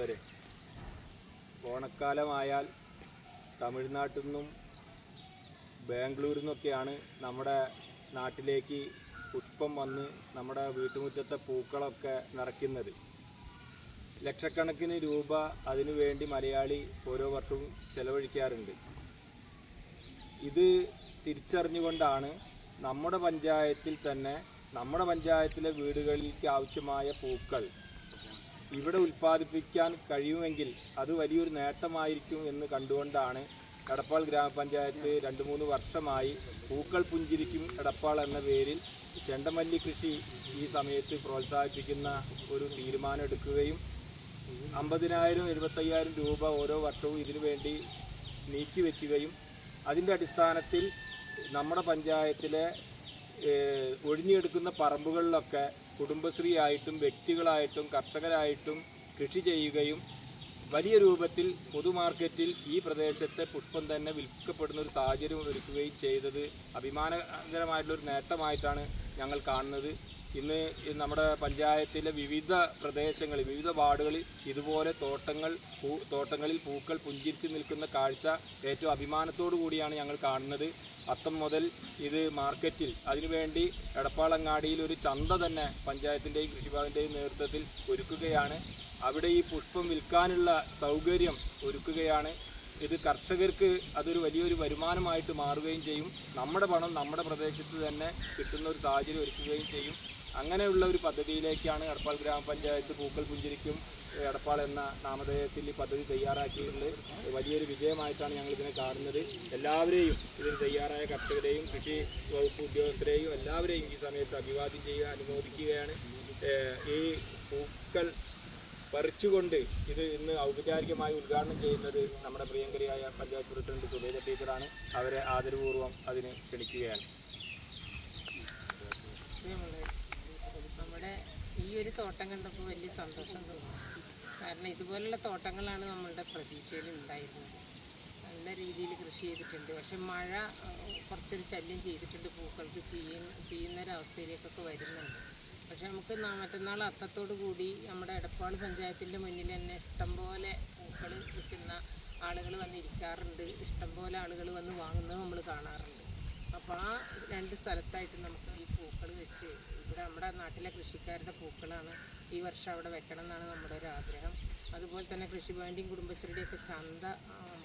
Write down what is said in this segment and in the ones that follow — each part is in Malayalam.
പ്രിയമുള്ളവരെ ഓണക്കാലമായാൽ തമിഴ്നാട്ടിൽ നിന്നും ബാംഗ്ലൂരിൽ നിന്നൊക്കെയാണ് നമ്മുടെ നാട്ടിലേക്ക് പുഷ്പം വന്ന് നമ്മുടെ വീട്ടുമുറ്റത്തെ പൂക്കളൊക്കെ നിറയ്ക്കുന്നത്. ലക്ഷക്കണക്കിന് രൂപ അതിനുവേണ്ടി മലയാളി ഓരോ വർഷവും ചെലവഴിക്കാറുണ്ട്. ഇത് തിരിച്ചറിഞ്ഞുകൊണ്ടാണ് നമ്മുടെ പഞ്ചായത്തിൽ തന്നെ നമ്മുടെ പഞ്ചായത്തിലെ വീടുകളിലേക്ക് ആവശ്യമായ പൂക്കൾ ഇവിടെ ഉൽപ്പാദിപ്പിക്കാൻ കഴിയുമെങ്കിൽ അത് വലിയൊരു നേട്ടമായിരിക്കും എന്ന് കണ്ടുകൊണ്ടാണ് എടപ്പാൾ ഗ്രാമപഞ്ചായത്ത് രണ്ട് മൂന്ന് വർഷമായി പൂക്കൾ പുഞ്ചിരിക്കും എടപ്പാൾ എന്ന പേരിൽ ചെണ്ടമല്ലി കൃഷി ഈ സമയത്ത് പ്രോത്സാഹിപ്പിക്കുന്ന ഒരു തീരുമാനം എടുക്കുകയും അമ്പതിനായിരം എഴുപത്തയ്യായിരം രൂപ ഓരോ വർഷവും ഇതിനു വേണ്ടി നീക്കി വയ്ക്കുകയും അതിന്റെ അടിസ്ഥാനത്തിൽ നമ്മുടെ പഞ്ചായത്തിലെ ഒഴിഞ്ഞെടുക്കുന്ന പറമ്പുകളിലൊക്കെ കുടുംബശ്രീ ആയിട്ടും വ്യക്തികളായിട്ടും കർഷകരായിട്ടും കൃഷി ചെയ്യുകയും വലിയ രൂപത്തിൽ പൊതുമാർക്കറ്റിൽ ഈ പ്രദേശത്തെ പുഷ്പം തന്നെ വിൽക്കപ്പെടുന്ന ഒരു സാഹചര്യം ഒരുക്കുകയും ചെയ്തത് അഭിമാനകരമായിട്ടുള്ള ഒരു നേട്ടമായിട്ടാണ് ഞങ്ങൾ കാണുന്നത്. ഇന്ന് നമ്മുടെ പഞ്ചായത്തിലെ വിവിധ പ്രദേശങ്ങളിൽ വിവിധ വാർഡുകളിൽ ഇതുപോലെ തോട്ടങ്ങൾ പൂ തോട്ടങ്ങളിൽ പൂക്കൾ പുഞ്ചിരിച്ച് നിൽക്കുന്ന കാഴ്ച ഏറ്റവും അഭിമാനത്തോടു കൂടിയാണ് ഞങ്ങൾ കാണുന്നത്. അത്തം മുതൽ ഇത് മാർക്കറ്റിൽ. അതിനുവേണ്ടി എടപ്പാളങ്ങാടിയിൽ ഒരു ചന്ത തന്നെ പഞ്ചായത്തിന്റെയും കൃഷിഭവന്റെയും നേതൃത്വത്തിൽ ഒരുക്കുകയാണ്. അവിടെ ഈ പുഷ്പം വിൽക്കാനുള്ള സൗകര്യം ഒരുക്കുകയാണ്. ഇത് കർഷകർക്ക് അതൊരു വലിയൊരു വരുമാനമായിട്ട് മാറുകയും ചെയ്യും. നമ്മുടെ പണം നമ്മുടെ പ്രദേശത്ത് തന്നെ കിട്ടുന്ന ഒരു സാഹചര്യം ഒരുക്കുകയും ചെയ്യും. അങ്ങനെയുള്ള ഒരു പദ്ധതിയിലേക്കാണ് എടപ്പാൾ ഗ്രാമപഞ്ചായത്ത് പൂക്കൾ പുഞ്ചിരിക്കും എടപ്പാൾ എന്ന നാമധേയത്തിൽ ഈ പദ്ധതി തയ്യാറാക്കിയിട്ടുള്ളത് വലിയൊരു വിജയമായിട്ടാണ് ഞങ്ങൾ ഇതിനെ കാണുന്നത്. എല്ലാവരെയും ഇതിന് തയ്യാറായ കർഷകരെയും കൃഷി വകുപ്പ് ഉദ്യോഗസ്ഥരെയും എല്ലാവരെയും ഈ സമയത്ത് അഭിവാദ്യം ചെയ്യുക അനുമോദിക്കുകയാണ്. ഈ പൂക്കൾ പറിച്ചുകൊണ്ട് ഇത് ഇന്ന് ഔപചാരികമായി ഉദ്ഘാടനം ചെയ്യുന്നത് നമ്മുടെ പ്രിയങ്കരിയായ പഞ്ചായത്ത് പ്രസിഡന്റ് സുബേദ ടീച്ചറാണ്. അവരെ ആദരപൂർവം അതിന് ക്ഷണിക്കുകയാണ് പ്രിയമുള്ളവരെ, നമ്മുടെ ഒരു തോട്ടം കണ്ടപ്പോൾ വലിയ സന്തോഷം തോന്നി. കാരണം ഇതുപോലുള്ള തോട്ടങ്ങളാണ് നമ്മളുടെ പ്രതീക്ഷയിൽ ഉണ്ടായിരുന്നത്. നല്ല രീതിയിൽ കൃഷി ചെയ്തിട്ടുണ്ട്. പക്ഷെ മഴ കുറച്ചൊരു ശല്യം ചെയ്തിട്ടുണ്ട്. പൂക്കൾക്ക് ചെയ്യുന്ന ചെയ്യുന്നൊരവസ്ഥയിലേക്കൊക്കെ വരുന്നുണ്ട്. പക്ഷെ നമുക്ക് മറ്റന്നാൾ അത്തത്തോടു കൂടി നമ്മുടെ എടപ്പാൾ പഞ്ചായത്തിന്റെ മുന്നിൽ തന്നെ ഇഷ്ടംപോലെ പൂക്കൾ വിൽക്കുന്ന ആളുകൾ വന്നിരിക്കാറുണ്ട് ഇഷ്ടംപോലെ ആളുകൾ വന്ന് വാങ്ങുന്നത് നമ്മൾ കാണാറുണ്ട്. അപ്പോൾ ആ രണ്ട് സ്ഥലത്തായിട്ട് നമുക്ക് ഈ പൂക്കൾ വെച്ച് ഇവിടെ നമ്മുടെ നാട്ടിലെ കൃഷിക്കാരുടെ പൂക്കളാണ് ഈ വർഷം അവിടെ വെക്കണം എന്നാണ് നമ്മുടെ ഒരു ആഗ്രഹം. അതുപോലെ തന്നെ കൃഷിഭവന്റെയും കുടുംബശ്രീയുടെയൊക്കെ ചന്ത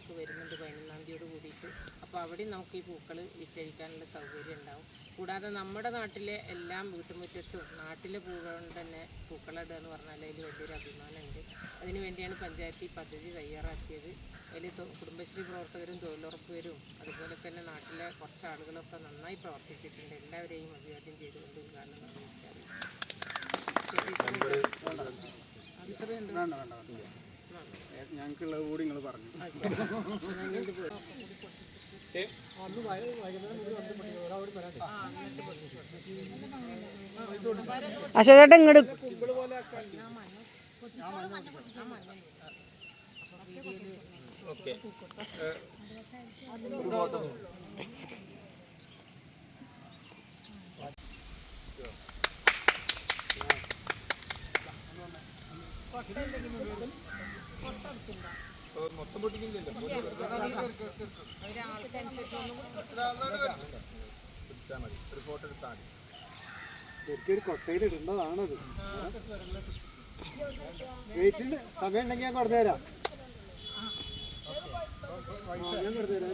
നമുക്ക് വരുന്നുണ്ട് പതിനൊന്നാം തീയതിയോട് കൂടിയിട്ട്. അപ്പോൾ അവിടെയും നമുക്ക് ഈ പൂക്കൾ വിറ്റഴിക്കാനുള്ള സൗകര്യം ഉണ്ടാവും. കൂടാതെ നമ്മുടെ നാട്ടിലെ എല്ലാം വീട്ടുമുറ്റത്തും നാട്ടിലെ പൂക്കൾ കൊണ്ട് തന്നെ പൂക്കളിടുക എന്ന് പറഞ്ഞാൽ അതിൽ വലിയൊരു അഭിമാനമുണ്ട്. അതിനു വേണ്ടിയാണ് പഞ്ചായത്ത് ഈ പദ്ധതി തയ്യാറാക്കിയത്. അതിൽ കുടുംബശ്രീ പ്രവർത്തകരും തൊഴിലുറപ്പുകാരും അതുപോലെ തന്നെ നാട്ടിലെ കുറച്ച് ആളുകളൊക്കെ നന്നായി പ്രവർത്തിച്ചിട്ടുണ്ട്. എല്ലാവരെയും അഭിവാദ്യം ചെയ്തുകൊണ്ട് ഉദ്ഘാടനം വേണ്ട. ഞങ്ങൾക്കുള്ളത് കൂടി നിങ്ങൾ പറഞ്ഞു. അശോകേട്ടൻ ഇങ്ങോട്ട് ഓക്കെ ഒരു ഫോട്ടോ ഇടേണ്ടതാണത്. വെയിറ്റിന് സമയം ഉണ്ടെങ്കിൽ ഞാൻ കൊടുത്തുതരാം. തരാം ഞാൻ കൊടുത്തുതരാം. തരാം